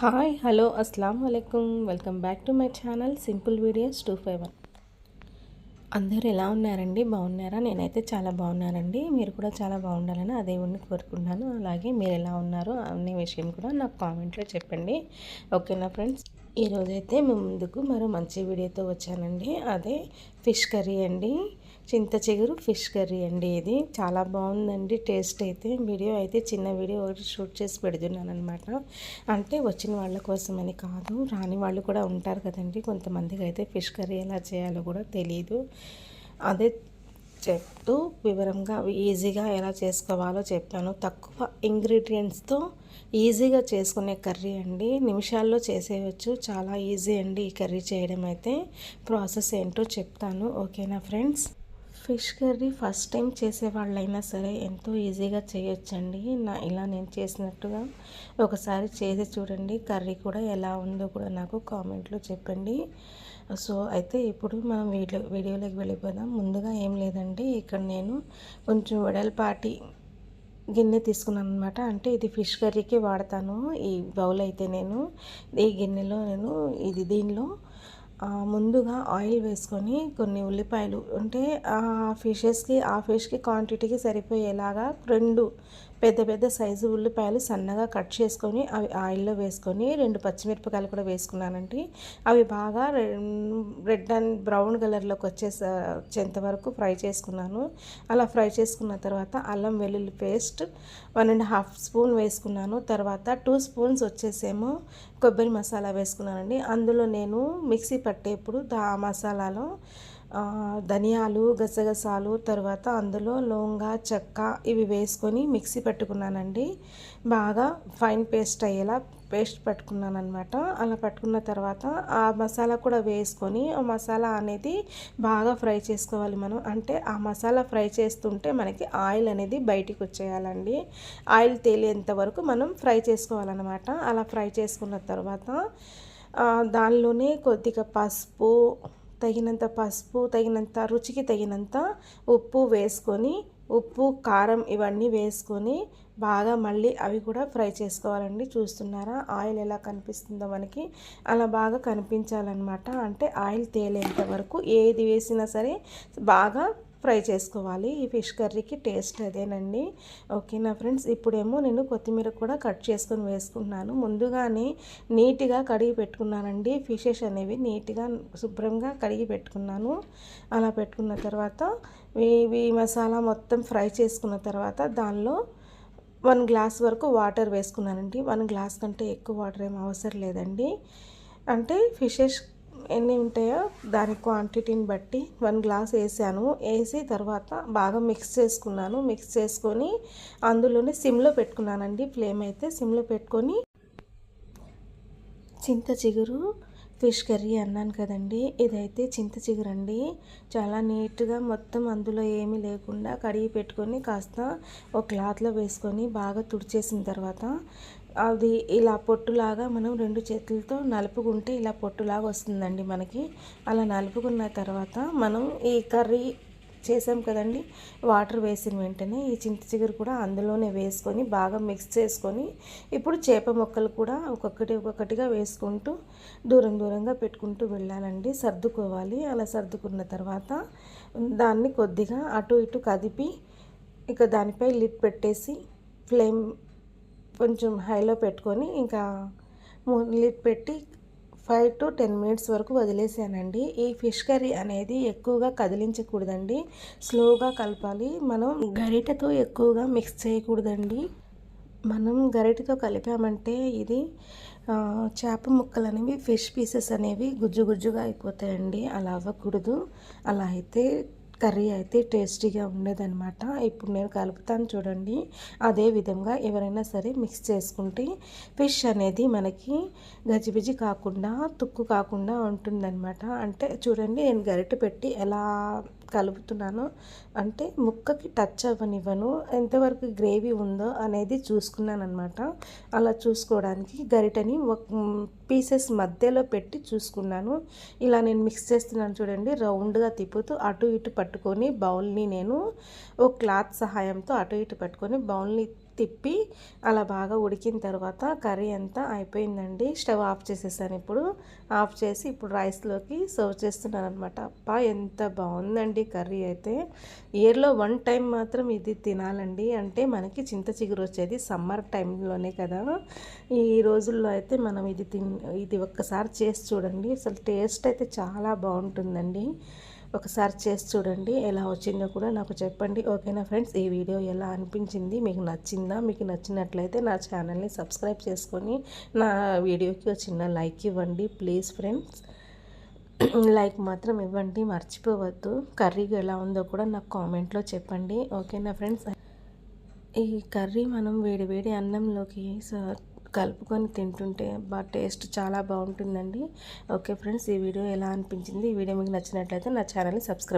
Hi hello అస్సలం వాలేకుమ్ welcome back to my channel simple videos two five one. అందరూ ఎలా ఉన్నారండి? బాగున్నారా? నేనైతే చాలా బాగున్నానండి. మీరు కూడా చాలా బాగుండాలని అదే ఉండి కోరుకుంటున్నాను. అలాగే మీరు ఎలా ఉన్నారో అనే విషయం కూడా నాకు కామెంట్లో చెప్పండి. ఓకేనా ఫ్రెండ్స్? ఈరోజైతే మేము ముందుకు మరో మంచి వీడియోతో వచ్చానండి. అదే ఫిష్ కర్రీ అండి. చింత చిగురు ఫిష్ కర్రీ అండి ఇది. చాలా బాగుందండి. టేస్ట్ అయితే వీడియో అయితే చిన్న వీడియో ఒకటి షూట్ చేసి పెడుతున్నాను అనమాట అంటే వచ్చిన వాళ్ళ కోసమని కాదు రాని వాళ్ళు కూడా ఉంటారు కదండి. కొంతమందికి అయితే ఫిష్ కర్రీ ఎలా చేయాలో కూడా తెలియదు అదే చెప్తూ వివరంగా ఈజీగా ఎలా చేసుకోవాలో చెప్పాను తక్కువ ఇంగ్రీడియంట్స్తో ఈజీగా చేసుకునే కర్రీ అండి. నిమిషాల్లో చేసేయచ్చు. చాలా ఈజీ అండి ఈ కర్రీ చేయడం అయితే. ప్రాసెస్ ఏంటో చెప్తాను. ఓకేనా friends? Fish curry first time చేసే వాళ్ళైనా సరే ఎంతో ఈజీగా చేయొచ్చండి. నా ఇలా నేను చేసినట్టుగా ఒకసారి చేసి చూడండి కర్రీ కూడా ఎలా ఉందో కూడా నాకు కామెంట్లో చెప్పండి. సో అయితే ఇప్పుడు మనం వీడియో వీడియోలోకి వెళ్ళిపోదాం. ముందుగా ఏం లేదండి ఇక్కడ నేను కొంచెం వెడల్పాటి గిన్నె తీసుకున్నాను అనమాట అంటే ఇది ఫిష్ కర్రీకి వాడతాను. ఈ బౌల్ అయితే నేను ఈ గిన్నెలో నేను ఇది దీనిలో ముందుగా ఆయిల్ వేసుకొని కొన్ని ఉల్లిపాయలు అంటే ఆ ఫిషెస్కి ఆ ఫిష్కి క్వాంటిటీకి సరిపోయేలాగా రెండు పెద్ద పెద్ద సైజు ఉల్లిపాయలు సన్నగా కట్ చేసుకొని అవి ఆయిల్లో వేసుకొని రెండు పచ్చిమిరపకాయలు కూడా వేసుకున్నానండి. అవి బాగా రెడ్ అండ్ బ్రౌన్ కలర్లోకి వచ్చేసేంత వరకు ఫ్రై చేసుకున్నాను. అలా ఫ్రై చేసుకున్న తర్వాత అల్లం వెల్లుల్లి paste one and half spoon వేసుకున్నాను. తర్వాత టూ స్పూన్స్ వచ్చేసేమో కొబ్బరి మసాలా వేసుకున్నానండి. అందులో నేను మిక్సీ పట్టేప్పుడు దా మసాలాలో ధనియాలు గసగసాలు తర్వాత అందులో లోంగ చెక్క ఇవి వేసుకొని మిక్సీ పెట్టుకున్నానండి. బాగా ఫైన్ పేస్ట్ అయ్యేలా పేస్ట్ పెట్టుకున్నాను అనమాట అలా పట్టుకున్న తర్వాత ఆ మసాలా కూడా వేసుకొని ఆ మసాలా అనేది బాగా ఫ్రై చేసుకోవాలి మనం. అంటే ఆ మసాలా ఫ్రై చేస్తుంటే మనకి ఆయిల్ అనేది బయటికి వచ్చేయాలండి. ఆయిల్ తేలేంత వరకు మనం ఫ్రై చేసుకోవాలన్నమాట. అలా ఫ్రై చేసుకున్న తర్వాత దానిలోనే కొద్దిగా పసుపు తగినంత పసుపు తగినంత రుచికి తగినంత ఉప్పు వేసుకొని ఉప్పు కారం ఇవన్నీ వేసుకొని బాగా మళ్ళీ అవి కూడా ఫ్రై చేసుకోవాలండి. చూస్తున్నారా? ఆయిల్ ఎలా కనిపిస్తుందో మనకి. అలా బాగా కనిపించాలన్నమాట. అంటే ఆయిల్ తేలేంత వరకు ఏది వేసినా సరే బాగా ఫ్రై చేసుకోవాలి. ఈ ఫిష్ కర్రీకి టేస్ట్ అదేనండి. ఓకేనా ఫ్రెండ్స్? ఇప్పుడేమో నేను కొత్తిమీర కూడా కట్ చేసుకొని వేసుకున్నాను ముందుగానే నీట్గా కడిగి పెట్టుకున్నానండి. ఫిషెస్ అనేవి నీట్గా శుభ్రంగా కడిగి పెట్టుకున్నాను. అలా పెట్టుకున్న తర్వాత ఈ మసాలా మొత్తం ఫ్రై చేసుకున్న తర్వాత దానిలో వన్ గ్లాస్ వరకు వాటర్ వేసుకున్నానండి. వన్ గ్లాస్ కంటే ఎక్కువ వాటర్ ఏం అవసరం లేదండి. అంటే ఫిషెస్ ఎన్ని ఉంటాయో దాని క్వాంటిటీని బట్టి వన్ గ్లాస్ వేసాను. వేసి తర్వాత బాగా మిక్స్ చేసుకున్నాను. మిక్స్ చేసుకొని అందులోనే సిమ్లో పెట్టుకున్నానండి. ఫ్లేమ్ అయితే సిమ్లో పెట్టుకొని చింత చిగురు ఫిష్ కర్రీ అన్నాను కదండి. ఇదైతే చింత చిగురు అండి. చాలా నీట్గా మొత్తం అందులో ఏమీ లేకుండా కడిగి పెట్టుకొని కాస్త ఒక క్లాత్లో వేసుకొని బాగా తుడిచేసిన తర్వాత అది ఇలా పొట్టులాగా మనం రెండు చేతులతో నలుపుకుంటే ఇలా పొట్టులాగా వస్తుందండి మనకి. అలా నలుపుకున్న తర్వాత మనం ఈ కర్రీ చేసాం కదండి వాటర్ వేసిన వెంటనే ఈ చింత చిగురు కూడా అందులోనే వేసుకొని బాగా మిక్స్ చేసుకొని ఇప్పుడు చేప మొక్కలు కూడా ఒక్కొక్కటి ఒక్కొక్కటిగా వేసుకుంటూ దూరం దూరంగా పెట్టుకుంటూ వెళ్ళాలండి. సర్దుకోవాలి. అలా సర్దుకున్న తర్వాత దాన్ని కొద్దిగా అటు ఇటు కదిపి ఇక దానిపై లిప్ పెట్టేసి ఫ్లేమ్ కొంచెం హైలో పెట్టుకొని ఇంకా లిడ్ పెట్టి ఫైవ్ టు టెన్ మినిట్స్ వరకు వదిలేసానండి. ఈ ఫిష్ కర్రీ అనేది ఎక్కువగా కదిలించకూడదండి. స్లోగా కలపాలి. మనం గరిటెతో ఎక్కువగా మిక్స్ చేయకూడదండి. మనం గరిటతో కలిపామంటే ఇది చేప ముక్కలు అనేవి ఫిష్ పీసెస్ అనేవి గుజ్జు గుజ్జుగా అయిపోతాయండి. అలా అవ్వకూడదు. అలా అయితే కర్రీ అయితే టేస్టీగా ఉండేదన్నమాట. ఇప్పుడు నేను కలుపుతాను చూడండి. అదే విధంగా ఎవరైనా సరే మిక్స్ చేసుకుంటే ఫిష్ అనేది మనకి గజిబిజి కాకుండా తుక్కు కాకుండా ఉంటుందన్నమాట. అంటే చూడండి నేను గరిటె పెట్టి ఎలా కలుపుతున్నాను అంటే ముక్కకి టచ్ అవ్వనివ్వను ఎంతవరకు గ్రేవీ ఉందో అనేది చూసుకున్నాను అనమాట అలా చూసుకోవడానికి గరిటని పీసెస్ మధ్యలో పెట్టి చూసుకున్నాను. ఇలా నేను మిక్స్ చేస్తున్నాను చూడండి రౌండ్గా తిప్పుతూ అటు ఇటు పట్టుకొని బౌల్ని నేను ఒక క్లాత్ సహాయంతో అటు ఇటు పట్టుకొని బౌల్ని తిప్పి అలా బాగా ఉడికిన తర్వాత కర్రీ అంతా అయిపోయిందండి. స్టవ్ ఆఫ్ చేసేసాను ఇప్పుడు. ఆఫ్ చేసి ఇప్పుడు రైస్లోకి సర్వ్ చేస్తున్నాను అనమాట అప్ప ఎంత బాగుందండి కర్రీ అయితే. ఇయర్లో వన్ టైం మాత్రం ఇది తినాలండి. అంటే మనకి చింత చిగురు వచ్చేది సమ్మర్ టైంలోనే కదా. ఈ రోజుల్లో అయితే మనం ఇది తిన్ ఇది ఒక్కసారి చేసి చూడండి. అసలు టేస్ట్ అయితే చాలా బాగుంటుందండి. ఒకసారి చేసి చూడండి ఎలా వచ్చిందో కూడా నాకు చెప్పండి. ఓకేనా ఫ్రెండ్స్? ఈ వీడియో ఎలా అనిపించింది? మీకు నచ్చిందా? మీకు నచ్చినట్లయితే నా ఛానల్ని సబ్స్క్రైబ్ చేసుకొని నా వీడియోకి చిన్న లైక్ ఇవ్వండి ప్లీజ్ ఫ్రెండ్స్. లైక్ మాత్రం ఇవ్వండి మర్చిపోవద్దు. కర్రీ ఎలా ఉందో కూడా నాకు కామెంట్లో చెప్పండి. ఓకేనా ఫ్రెండ్స్? ఈ కర్రీ మనం వేడి వేడి అన్నంలోకి కలుపుకొని తింటుంటే బా టేస్ట్ చాలా బాగుంటుందండి. ఓకే ఫ్రెండ్స్ ఈ వీడియో ఎలా అనిపించింది? ఈ వీడియో మీకు నచ్చినట్లయితే నా ఛానల్ని సబ్స్క్రైబ్